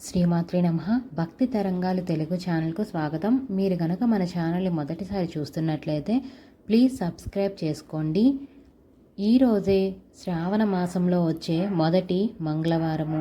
శ్రీమాత్రి నమ. భక్తి తరంగాలు తెలుగు ఛానల్కు స్వాగతం. మీరు గనక మన ఛానల్ని మొదటిసారి చూస్తున్నట్లయితే ప్లీజ్ సబ్స్క్రైబ్ చేసుకోండి. ఈరోజే శ్రావణ మాసంలో వచ్చే మొదటి మంగళవారము.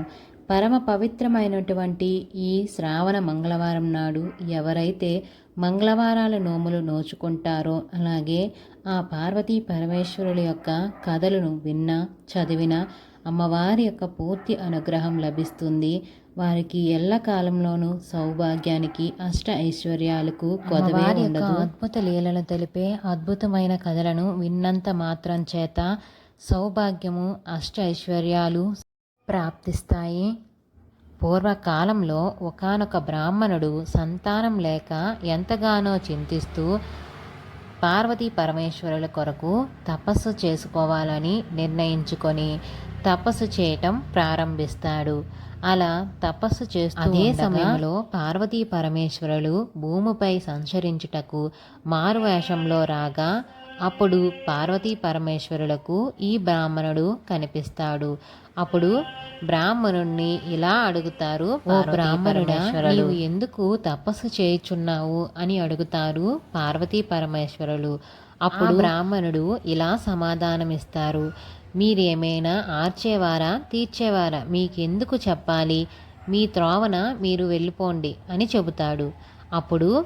పరమ పవిత్రమైనటువంటి ఈ శ్రావణ మంగళవారం నాడు ఎవరైతే మంగళవారాల నోములు నోచుకుంటారో అలాగే ఆ పార్వతీ పరమేశ్వరుల యొక్క కథలను విన్నా చదివినా అమ్మవారి యొక్క పూర్తి అనుగ్రహం లభిస్తుంది. వారికి ఎల్ల కాలంలోనూ సౌభాగ్యానికి అష్ట ఐశ్వర్యాలకు కొదవే ఉండదు. అద్భుత లీలలు తెలిపే అద్భుతమైన కథలను విన్నంత మాత్రం చేత సౌభాగ్యము అష్ట ఐశ్వర్యాలు ప్రాప్తిస్తాయి. పూర్వకాలంలో ఒకానొక బ్రాహ్మణుడు సంతానం లేక ఎంతగానో చింతిస్తూ పార్వతీ పరమేశ్వరుల కొరకు తపస్సు చేసుకోవాలని నిర్ణయించుకొని తపస్సు చేయటం ప్రారంభిస్తాడు. అలా తపస్సు చేస్తూ అదే సమయంలో పార్వతీ పరమేశ్వరులు భూమిపై సంచరించుటకు మారువేషంలో రాగా అప్పుడు పార్వతీ పరమేశ్వరులకు ఈ బ్రాహ్మణుడు కనిపిస్తాడు. అప్పుడు బ్రాహ్మణుణ్ణి ఇలా అడుగుతారు ఓ బ్రాహ్మణుడా నీవు ఎందుకు తపస్సు చేయుచున్నావు? అని అడుగుతారు పార్వతీ పరమేశ్వరులు. అప్పుడు బ్రాహ్మణుడు ఇలా సమాధానమిస్తారు. మీరేమైనా ఆర్చేవారా తీర్చేవారా? మీకెందుకు చెప్పాలి? మీ త్రోవన మీరు వెళ్ళిపోండి అని చెబుతాడు. అప్పుడు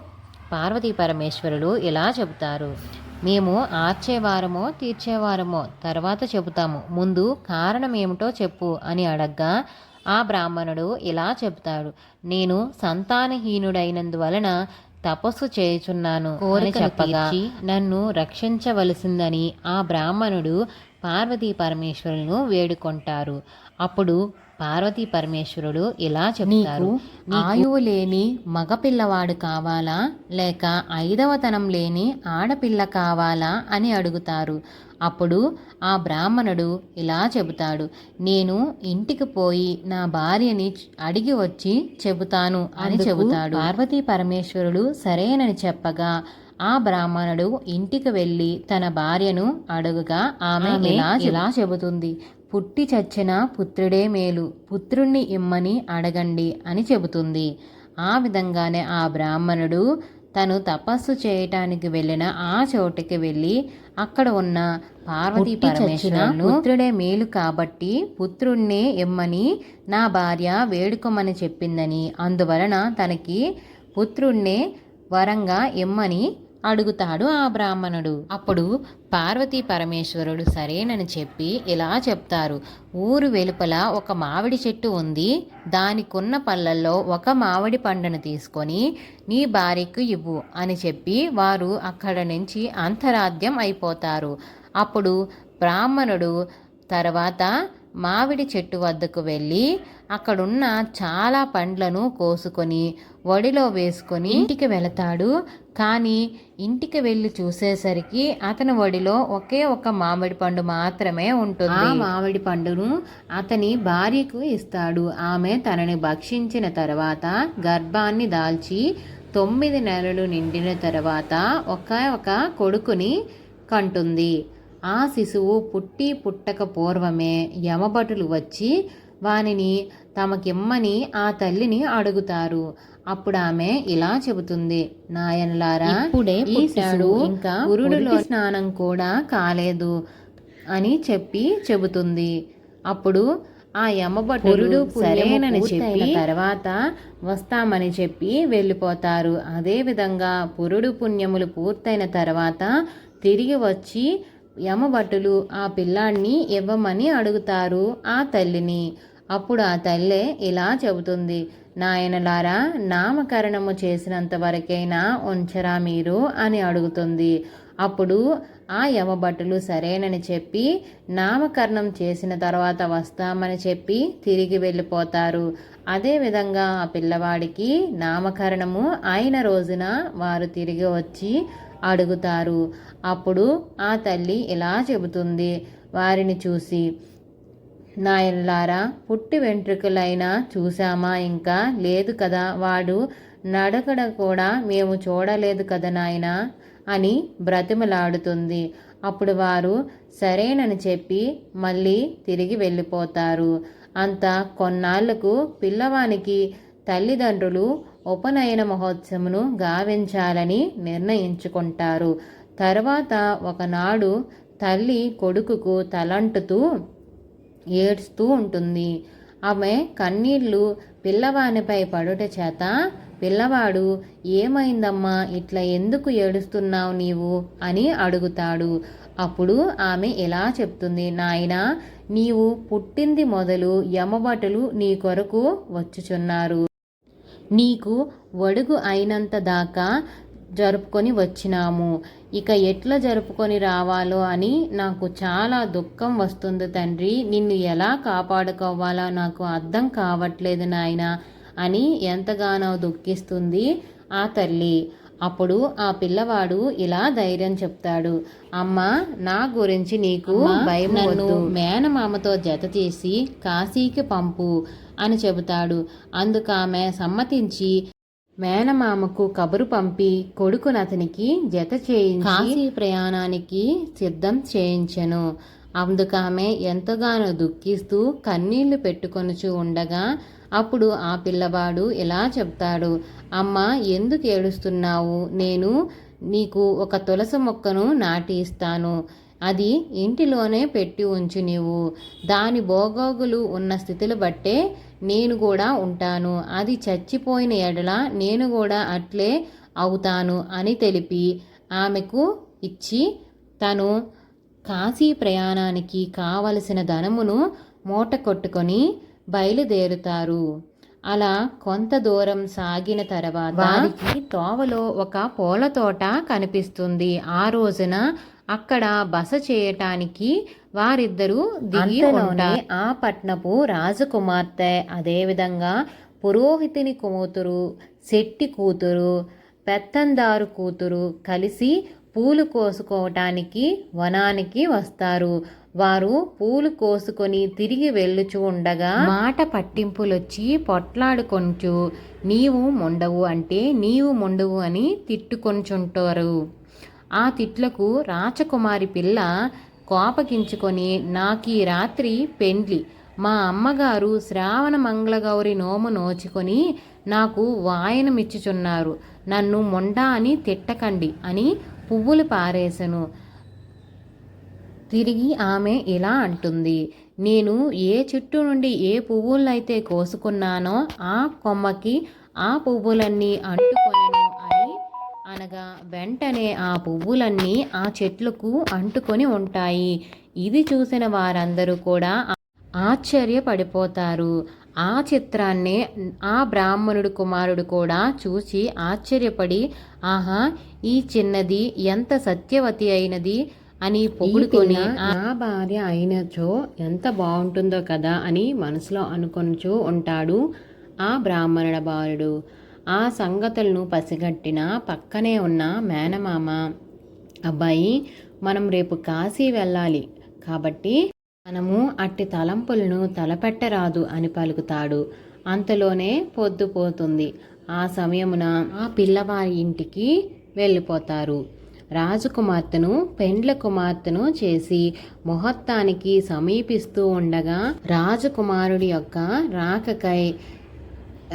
పార్వతీ పరమేశ్వరుడు ఇలా చెబుతారు. మేము ఆర్చేవారమో తీర్చేవారమో తర్వాత చెబుతాము. ముందు కారణం ఏమిటో చెప్పు అని అడగ్గా ఆ బ్రాహ్మణుడు ఇలా చెబుతాడు. నేను సంతానహీనుడైనందువలన తపస్సు చేయుచున్నాను అని చెప్పగా నన్ను రక్షించవలసిందని ఆ బ్రాహ్మణుడు పార్వతీ పరమేశ్వరులను వేడుకొంటారు. అప్పుడు పార్వతీ పరమేశ్వరుడు ఇలా చెప్తారు. ఆయువు లేని మగపిల్లవాడు కావాలా? లేక ఐదవతనం లేని ఆడపిల్ల కావాలా? అని అడుగుతారు. అప్పుడు ఆ బ్రాహ్మణుడు ఇలా చెబుతాడు. నేను ఇంటికి పోయి నా భార్యని అడిగి వచ్చి చెబుతాను అని చెబుతాడు. పార్వతీ పరమేశ్వరుడు సరేనని చెప్పగా ఆ బ్రాహ్మణుడు ఇంటికి వెళ్ళి తన భార్యను అడుగుగా ఆమె ఇలా ఇలా చెబుతుంది. పుట్టి చచ్చిన పుత్రుడే మేలు. పుత్రుణ్ణి ఇమ్మని అడగండి అని చెబుతుంది. ఆ విధంగానే ఆ బ్రాహ్మణుడు తను తపస్సు చేయటానికి వెళ్ళిన ఆ చోటుకి వెళ్ళి అక్కడ ఉన్న పార్వతీ పరమేశ్వరులను పుత్రుడే మేలు కాబట్టి పుత్రుణ్ణే ఇమ్మని నా భార్య వేడుకోమని చెప్పిందని. అందువలన తనకి పుత్రుణ్ణే వరంగా ఇమ్మని అడుగుతాడు ఆ బ్రాహ్మణుడు. అప్పుడు పార్వతీ పరమేశ్వరుడు సరేనని చెప్పి ఇలా చెప్తారు. ఊరు వెలుపల ఒక మామిడి చెట్టు ఉంది. దానికున్న పళ్ళల్లో ఒక మామిడి పండును తీసుకొని నీ భార్యకు ఇవ్వు అని చెప్పి వారు అక్కడ నుంచి అంతరాధ్యం అయిపోతారు. అప్పుడు బ్రాహ్మణుడు తర్వాత మామిడి చెట్టు వద్దకు వెళ్ళి అక్కడున్న చాలా పండ్లను కోసుకొని వడిలో వేసుకొని ఇంటికి వెళతాడు. కానీ ఇంటికి వెళ్ళి చూసేసరికి అతని ఒడిలో ఒకే ఒక మామిడి పండు మాత్రమే ఉంటుంది. ఆ మామిడి పండును అతని భార్యకు ఇస్తాడు. ఆమె తనని భక్షించిన తర్వాత గర్భాన్ని దాల్చి తొమ్మిది నెలలు నిండిన తర్వాత ఒక ఒక కొడుకుని కంటుంది. ఆ శిశువు పుట్టి పుట్టక పూర్వమే యమభటులు వచ్చి వానిని తమకిమ్మని ఆ తల్లిని అడుగుతారు. అప్పుడు ఆమె ఇలా చెబుతుంది నాయనలారా ఇప్పుడే పుట్టాడు ఇంకా గురుడులో స్నానం కూడా కాలేదు అని చెప్పి చెబుతుంది. అప్పుడు ఆ యమభటుడు సరేనని చెప్పి తర్వాత వస్తామని చెప్పి వెళ్ళిపోతారు. అదేవిధంగా పురుడు పుణ్యములు పూర్తయిన తర్వాత తిరిగి వచ్చి యమభటులు ఆ పిల్లాడిని ఇవ్వమని అడుగుతారు ఆ తల్లిని. అప్పుడు ఆ తల్లే ఇలా చెబుతుంది నాయనలారా నామకరణము చేసినంత వరకైనా ఉంచరా మీరు? అని అడుగుతుంది. అప్పుడు ఆ యమభటులు సరేనని చెప్పి నామకరణం చేసిన తర్వాత వస్తామని చెప్పి తిరిగి వెళ్ళిపోతారు. అదేవిధంగా ఆ పిల్లవాడికి నామకరణము అయిన రోజున వారు తిరిగి వచ్చి అడుగుతారు. అప్పుడు ఆ తల్లి ఇలా చెబుతుంది. వారిని చూసి నాయనలారా పుట్టి వెంట్రుకలైనా చూశామా ఇంకా? లేదు కదా వాడు నడకడ కూడా మేము చూడలేదు కదా నాయన? అని బ్రతిమలాడుతుంది. అప్పుడు వారు సరేనని చెప్పి మళ్ళీ తిరిగి వెళ్ళిపోతారు. అంత కొన్నాళ్ళకు పిల్లవానికి తల్లిదండ్రులు ఉపనయన మహోత్సవమును గావించాలని నిర్ణయించుకుంటారు. తర్వాత ఒకనాడు తల్లి కొడుకుకు తలంటుతూ ఏడుస్తూ ఉంటుంది. ఆమె కన్నీళ్ళు పిల్లవానిపై పడుట చేత పిల్లవాడు ఏమైందమ్మా? ఇట్లా ఎందుకు ఏడుస్తున్నావు నీవు? అని అడుగుతాడు. అప్పుడు ఆమె ఇలా చెప్తుంది నాయన నీవు పుట్టింది మొదలు యమభటులు నీ కొరకు వచ్చుచున్నారు. నీకు వడుగు అయినంత దాకా జరుపుకొని వచ్చినాము. ఇక ఎట్లా జరుపుకొని రావాలో అని నాకు చాలా దుఃఖం వస్తుంది తండ్రి. నిన్ను ఎలా కాపాడుకోవాలో నాకు అర్థం కావట్లేదు నాయన అని ఎంతగానో దుఃఖిస్తుంది ఆ తల్లి. అప్పుడు ఆ పిల్లవాడు ఇలా ధైర్యం చెప్తాడు. అమ్మ నా గురించి నీకు భయం నన్ను మేనమామతో జత చేసి కాశీకి పంపు అని చెబుతాడు. అందుకు ఆమె సమ్మతించి మేనమామకు కబురు పంపి కొడుకును అతనికి జత చేయించి కాశీ ప్రయాణానికి సిద్ధం చేయించెను. అందుకామె ఎంతగానో దుఃఖిస్తూ కన్నీళ్ళు పెట్టుకొనుచు ఉండగా అప్పుడు ఆ పిల్లవాడు ఇలా చెప్తాడు అమ్మ ఎందుకు ఏడుస్తున్నావు? నేను నీకు ఒక తులసి మొక్కను నాటి ఇస్తాను. అది ఇంటిలోనే పెట్టి ఉంచు నీవు. దాని భోగోగులు ఉన్న స్థితిని బట్టే నేను కూడా ఉంటాను. అది చచ్చిపోయిన ఎడల నేను కూడా అట్లే అవుతాను అని తెలిపి ఆమెకు ఇచ్చి తను కాశీ ప్రయాణానికి కావలసిన ధనమును మూట కొట్టుకొని బయలుదేరుతారు. అలా కొంత దూరం సాగిన తర్వాత వారికి తోవలో ఒక పూల తోట కనిపిస్తుంది. ఆ రోజున అక్కడ బస చేయటానికి వారిద్దరూ దిగి ఉంటారు. ఆ పట్నపు రాజకుమార్తె అదేవిధంగా పురోహితుని కూతురు శెట్టి కూతురు పెత్తందారు కూతురు కలిసి పూలు కోసుకోవటానికి వనానికి వస్తారు. వారు పూలు కోసుకొని తిరిగి వెళ్ళుచు ఉండగా మాట పట్టింపులొచ్చి పొట్లాడుకొంచు నీవు మొండవు అంటే నీవు మొండవు అని తిట్టుకొంచుంటారు ఆ తిట్లకు రాచకుమారి పిల్ల కోపగించుకొని నాకు రాత్రి పెండ్లి. మా అమ్మగారు శ్రావణ మంగళగౌరి నోము నోచుకొని నాకు వాయనమిచ్చుచున్నారు. నన్ను మొండా అని తిట్టకండి అని పువ్వులు పారేశను తిరిగి ఆమె ఇలా అంటుంది నేను ఏ చెట్టు నుండి ఏ పువ్వులైతే కోసుకున్నానో ఆ కొమ్మకి ఆ పువ్వులన్నీ అంటుకొని అనగా వెంటనే ఆ పువ్వులన్నీ ఆ చెట్లకు అంటుకొని ఉంటాయి. ఇది చూసిన వారందరూ కూడా ఆశ్చర్యపడిపోతారు. ఆ చిత్రాన్ని ఆ బ్రాహ్మణుడు కుమారుడు కూడా చూసి ఆశ్చర్యపడి ఆహా ఈ చిన్నది ఎంత సత్యవతి అయినది? అని పొగుడుకొని నా భార్య అయినచో ఎంత బాగుంటుందో కదా అని మనసులో అనుకొనుచూ ఉంటాడు ఆ బ్రాహ్మణుడ బాలుడు. ఆ సంగతులను పసిగట్టిన పక్కనే ఉన్న మేనమామ అబ్బాయి మనం రేపు కాశీ వెళ్ళాలి. కాబట్టి మనము అట్టి తలంపులను తలపెట్టరాదు అని పలుకుతాడు. అంతలోనే పొద్దుపోతుంది ఆ సమయమున ఆ పిల్లవారి ఇంటికి వెళ్ళిపోతారు. రాజకుమార్తెను పెండ్ల కుమార్తెను చేసి ముహూర్తానికి సమీపిస్తూ ఉండగా రాజకుమారుడి యొక్క రాకకై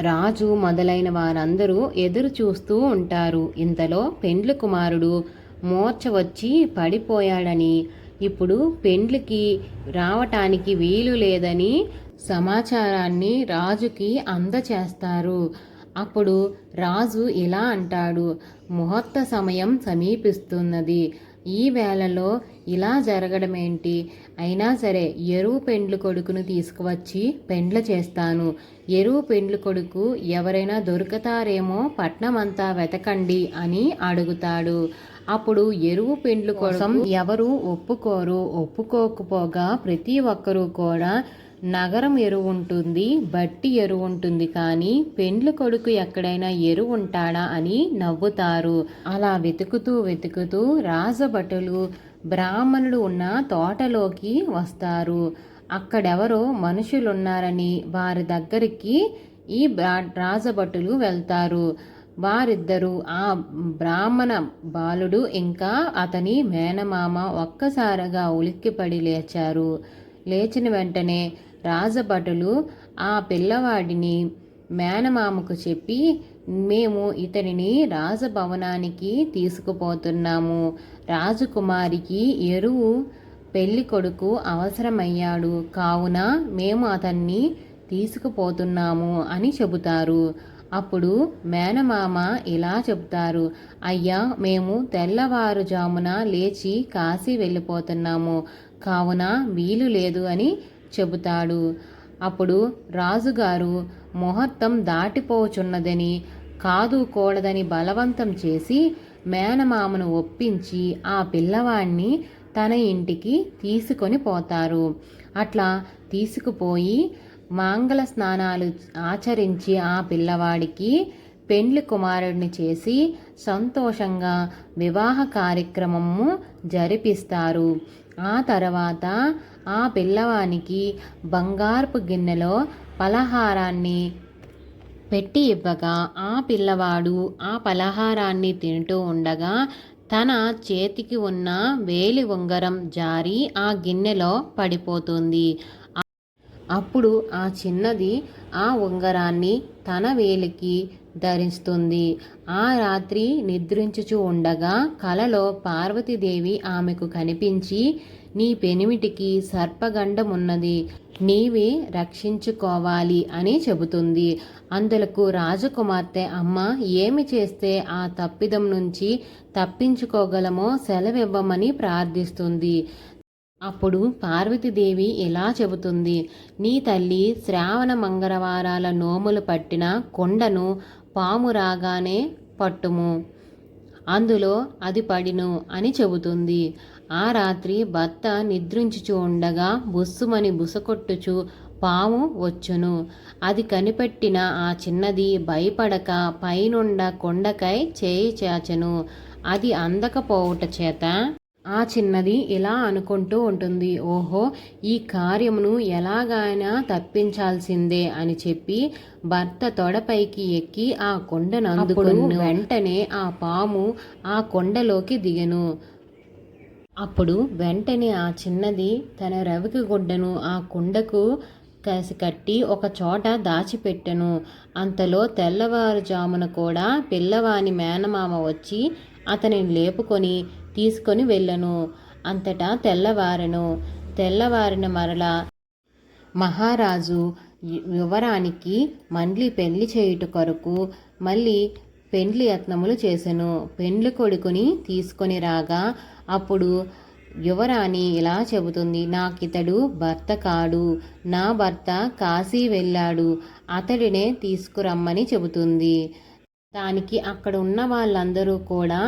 రాజు మొదలైన వారందరూ ఎదురు చూస్తూ ఉంటారు. ఇంతలో పెండ్లి కుమారుడు మోర్చ వచ్చి పడిపోయాడని ఇప్పుడు పెండ్లికి రావటానికి వీలు లేదని సమాచారాన్ని రాజుకి అందచేస్తారు. అప్పుడు రాజు ఇలా అంటాడు ముహూర్త సమయం సమీపిస్తున్నది. ఈ వేళలో ఇలా జరగడమేంటి? అయినా సరే ఎరువు పెండ్లు కొడుకును తీసుకువచ్చి పెండ్ల చేస్తాను. ఎరువు పెండ్లు కొడుకు ఎవరైనా దొరుకుతారేమో పట్నమంతా వెతకండి అని అడుగుతాడు. అప్పుడు ఎరువు పెండ్లు కోసం ఎవరు ఒప్పుకోరు ఒప్పుకోకపోగా ప్రతి ఒక్కరూ కూడా నగరం ఎరువు ఉంటుంది బట్టి ఎరువు ఉంటుంది. కానీ పెండ్లు కొడుకు ఎక్కడైనా ఎరువు ఉంటాడా అని నవ్వుతారు. అలా వెతుకుతూ వెతుకుతూ రాజభటులు బ్రాహ్మణులు ఉన్న తోటలోకి వస్తారు. అక్కడెవరో మనుషులున్నారని వారి దగ్గరికి ఈ రాజభటులు వెళ్తారు. వారిద్దరూ ఆ బ్రాహ్మణ బాలుడు ఇంకా అతని మేనమామ ఒక్కసారిగా ఉలిక్కిపడి లేచారు. లేచిన వెంటనే రాజభటులు ఆ పిల్లవాడిని మేనమామకు చెప్పి మేము ఇతనిని రాజభవనానికి తీసుకుపోతున్నాము. రాజకుమారికి ఎరువు పెళ్ళి కొడుకు అవసరమయ్యాడు. కావున మేము అతన్ని తీసుకుపోతున్నాము అని చెబుతారు. అప్పుడు మేనమామ ఇలా చెబుతారు అయ్యా మేము తెల్లవారుజామున లేచి కాశీ వెళ్ళిపోతున్నాము. కావున వీలు లేదు అని చెబుతాడు. అప్పుడు రాజుగారు ముహూర్తం దాటిపోచున్నదని కాదు కూడదని బలవంతం చేసి మేనమామను ఒప్పించి ఆ పిల్లవాణ్ణి తన ఇంటికి తీసుకొని పోతారు. అట్లా తీసుకుపోయి మాంగళ స్నానాలు ఆచరించి ఆ పిల్లవాడికి పెండ్లి కుమారుడిని చేసి సంతోషంగా వివాహ కార్యక్రమము జరిపిస్తారు. ఆ తర్వాత ఆ పిల్లవానికి బంగారపు గిన్నెలో పలహారాన్ని పెట్టి ఇవ్వగా ఆ పిల్లవాడు ఆ పలహారాన్ని తింటూ ఉండగా తన చేతికి ఉన్న వేలి ఉంగరం జారి ఆ గిన్నెలో పడిపోతుంది. అప్పుడు ఆ చిన్నది ఆ ఉంగరాన్ని తన వేలికి ధరిస్తుంది. ఆ రాత్రి నిద్రించుచు ఉండగా కలలో పార్వతీదేవి ఆమెకు కనిపించి నీ పెనిమిటికి సర్పగండమున్నది. నీవే రక్షించుకోవాలి అని చెబుతుంది. అందులకు రాజకుమార్తె అమ్మ ఏమి చేస్తే ఆ తప్పిదం నుంచి తప్పించుకోగలమో సెలవివ్వమని ప్రార్థిస్తుంది. అప్పుడు పార్వతీదేవి ఇలా చెబుతుంది. నీ తల్లి శ్రావణ మంగళవారాల నోములు పట్టిన కొండను పాము రాగానే పట్టుము. అందులో అది పడిను అని చెబుతుంది. ఆ రాత్రి భర్త నిద్రించుచు ఉండగా బుస్సుమని బుసకొట్టుచు పాము వచ్చును. అది కనిపెట్టిన ఆ చిన్నది భయపడక పైనుండ కొండకై చేయి చాచెను. అది అందకపోవుట చేత ఆ చిన్నది ఇలా అనుకుంటూ ఉంటుంది. ఓహో ఈ కార్యమును ఎలాగైనా తప్పించాల్సిందే అని చెప్పి భర్త తొడపైకి ఎక్కి ఆ కొండను అందుకుని వెంటనే ఆ పాము ఆ కొండలోకి దిగెను. అప్పుడు వెంటనే ఆ చిన్నది తన రవికి గుడ్డను ఆ కుండకు కసి కట్టి ఒక చోట దాచిపెట్టెను. అంతలో తెల్లవారుజామున కూడా పిల్లవాని మేనమామ వచ్చి అతనిని లేపుకొని తీసుకొని వెళ్ళను. అంతటా తెల్లవారెను తెల్లవారిన మరల మహారాజు యువరానికి మళ్ళీ పెళ్ళి చేయుట కొరకు మళ్ళీ పెండ్లి యత్నములు చేసెను. పెండ్లి కొడుకుని తీసుకొని రాగా అప్పుడు యువరాణి ఇలా చెబుతుంది నాకితడు భర్త కాడు. నా భర్త కాశీ వెళ్ళాడు. అతడినే తీసుకురమ్మని చెబుతుంది. దానికి అక్కడ ఉన్న వాళ్ళందరూ కూడా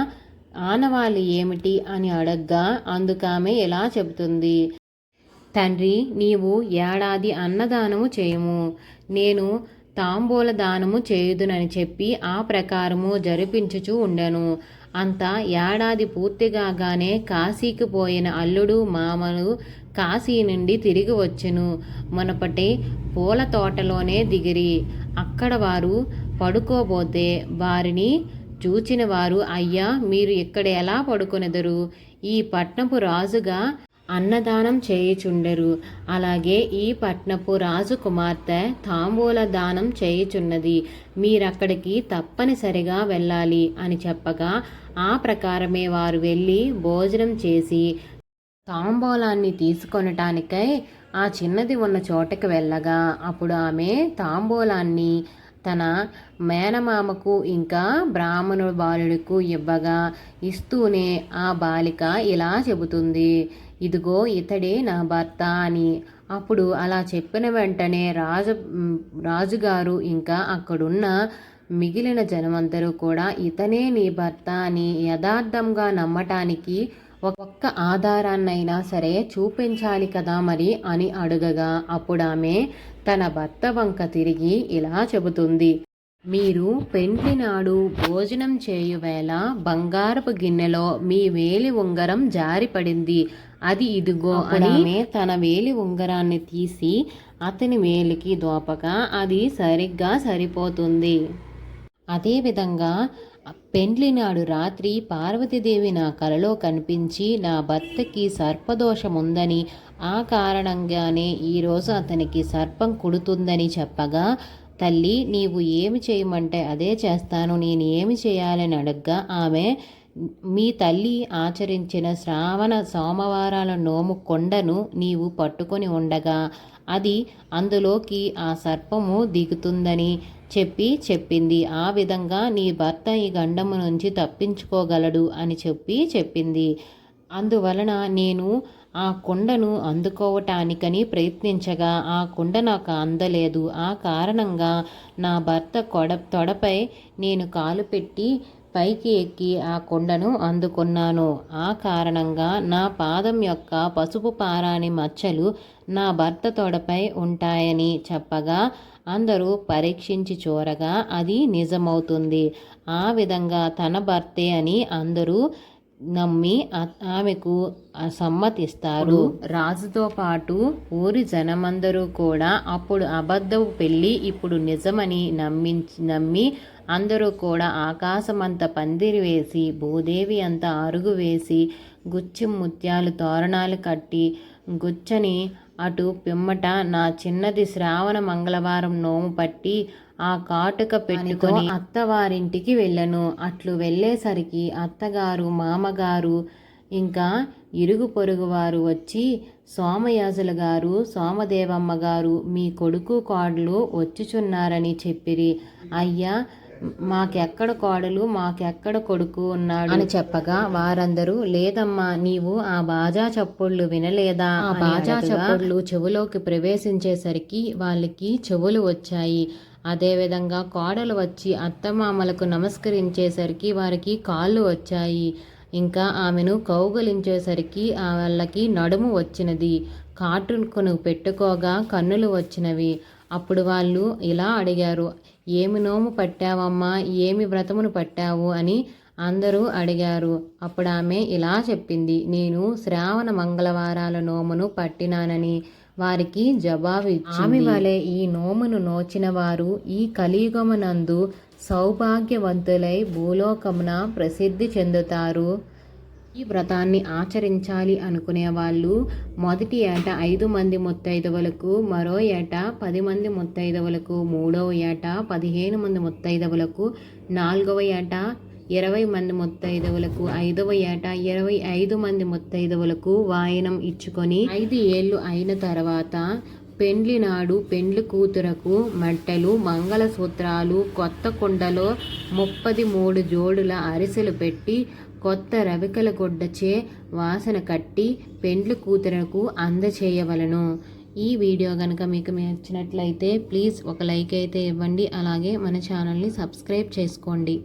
ఆనవాళ్ళు ఏమిటి అని అడగ్గా అందుకామె ఎలా చెబుతుంది. తండ్రి నీవు ఏడాది అన్నదానము చేయము. నేను తాంబూల దానము చేయుదునని చెప్పి ఆ ప్రకారము జరిపించుచూ ఉండెను. అంత ఏడాది పూర్తిగానే కాశీకి పోయిన అల్లుడు మామలు కాశీ నుండి తిరిగి వచ్చెను. మునపటి పూల తోటలోనే దిగిరి. అక్కడ వారు పడుకోబోతే వారిని చూచిన వారు అయ్యా మీరు ఇక్కడ ఎలా పడుకొనెదరు? ఈ పట్నపు రాజుగా అన్నదానం చేయుచుండెరు. అలాగే ఈ పట్నపు రాజు కుమార్తె తాంబూల దానం చేయుచున్నది. మీరక్కడికి తప్పనిసరిగా వెళ్ళాలి అని చెప్పగా ఆ ప్రకారమే వారు వెళ్ళి భోజనం చేసి తాంబూలాన్ని తీసుకొనటానికై ఆ చిన్నది ఉన్న చోటకి వెళ్ళగా అప్పుడు ఆమె తాంబూలాన్ని తన మేనమామకు ఇంకా బ్రాహ్మణుడు బాలుడికు ఇవ్వగా ఇస్తూనే ఆ బాలిక ఇలా చెబుతుంది ఇదిగో ఇతడే నా భర్త అని. అప్పుడు అలా చెప్పిన వెంటనే రాజ రాజుగారు ఇంకా అక్కడున్న మిగిలిన జనమందరూ కూడా ఇతనే నీ భర్త అని యథార్థంగా నమ్మటానికి ఒక్క ఆధారాన్నైనా సరే చూపించాలి కదా మరి అని అడుగగా. అప్పుడు ఆమె తన భర్త వంక తిరిగి ఇలా చెబుతుంది. మీరు పెంటినాడు భోజనం చేయువేళ బంగారపు గిన్నెలో మీ వేలి ఉంగరం జారిపడింది. అది ఇదిగో అని తన వేలి ఉంగరాన్ని తీసి అతని వేలికి దోపగా అది సరిగ్గా సరిపోతుంది. అదేవిధంగా పెండ్లి నాడు రాత్రి పార్వతీదేవి నా కలలో కనిపించి నా భర్తకి సర్పదోషముందని ఆ కారణంగానే ఈరోజు అతనికి సర్పం కుడుతుందని చెప్పగా తల్లి నీవు ఏమి చేయమంటే అదే చేస్తాను నేను ఏమి చేయాలని అడగ్గా ఆమె మీ తల్లి ఆచరించిన శ్రావణ సోమవారాల నోము కొండను నీవు పట్టుకొని ఉండగా అది అందులోకి ఆ సర్పము దిగుతుందని చెప్పి చెప్పింది. ఆ విధంగా నీ భర్త ఈ గండము నుంచి తప్పించుకోగలడు అని చెప్పి చెప్పింది. అందువలన నేను ఆ కుండను అందుకోవటానికని ప్రయత్నించగా ఆ కుండ నాకు అందలేదు. ఆ కారణంగా నా భర్త కొడ తొడపై నేను కాలు పెట్టి పైకి ఎక్కి ఆ కొండను అందుకున్నాను. ఆ కారణంగా నా పాదం యొక్క పసుపు పారాని మచ్చలు నా భర్త తొడపై ఉంటాయని చెప్పగా అందరూ పరీక్షించి చూరగా అది నిజమవుతుంది. ఆ విధంగా తన భర్తే అని అందరూ నమ్మి ఆమెకు సమ్మతిస్తారు. రాజుతో పాటు ఊరి జనమందరూ కూడా అప్పుడు అబద్ధపు పెళ్ళి ఇప్పుడు నిజమని నమ్మించి నమ్మి అందరూ కూడా ఆకాశమంత పందిరి వేసి భూదేవి అంత అరుగు వేసి గుచ్చి ముత్యాలు తోరణాలు కట్టి గుచ్చని అటు పిమ్మట నా చిన్నది శ్రావణ మంగళవారం నోము పట్టి ఆ కాటుక పెట్టుకొని అత్తవారింటికి వెళ్ళను. అట్లు వెళ్ళేసరికి అత్తగారు మామగారు ఇంకా ఇరుగు పొరుగు వారు వచ్చి సోమయాజుల గారు సోమదేవమ్మ గారు మీ కొడుకు కోడలు వచ్చుచున్నారని చెప్పిరి. అయ్యా మాకెక్కడ కోడలు మాకెక్కడ కొడుకు ఉన్నాడు అని చెప్పగా వారందరూ లేదమ్మా నీవు ఆ బాజా చప్పుళ్ళు వినలేదా? ఆ బాజా చప్పుళ్ళు చెవులోకి ప్రవేశించేసరికి వాళ్ళకి చెవులు వచ్చాయి. అదేవిధంగా కోడలు వచ్చి అత్తమామలకు నమస్కరించేసరికి వారికి కాళ్ళు వచ్చాయి. ఇంకా ఆమెను కౌగలించేసరికి వాళ్ళకి నడుము వచ్చినది. కాటును పెట్టుకోగా కన్నులు వచ్చినవి. అప్పుడు వాళ్ళు ఇలా అడిగారు ఏమి నోము పట్టావమ్మా? ఏమి వ్రతమును పట్టావు? అని అందరూ అడిగారు. అప్పుడు ఆమె ఇలా చెప్పింది నేను శ్రావణ మంగళవారాల నోమును పట్టినానని వారికి జవాబు ఆమె వలె ఈ నోమును నోచిన వారు ఈ కలియుగమునందు సౌభాగ్యవంతులై భూలోకమున ప్రసిద్ధి చెందుతారు. ఈ వ్రతాన్ని ఆచరించాలి అనుకునే వాళ్ళు మొదటి ఏట ఐదు మంది ముత్తైదవులకు మరో ఏట పది మంది ముత్తైదవులకు మూడవ ఏట పదిహేను మంది ముత్తైదవులకు నాలుగవ ఏట ఇరవై మంది ముత్తైదవులకు ఐదవ ఏట ఇరవై ఐదు మంది ముత్తైదవులకు వాయనం ఇచ్చుకొని ఐదు ఏళ్ళు అయిన తర్వాత పెండ్లి నాడు పెండ్లి కూతురకు మట్టెలు మంగళసూత్రాలు కొత్త కుండలో ముప్పది మూడు జోడుల అరిసెలు పెట్టి కొత్త రవికల గుడ్డచే వాసన కట్టి పెండ్లు కూతురకు అందచేయవలను. ఈ వీడియో కనుక మీకు నచ్చినట్లయితే ప్లీజ్ ఒక లైక్ అయితే ఇవ్వండి. అలాగే మన ఛానల్ని సబ్స్క్రైబ్ చేసుకోండి.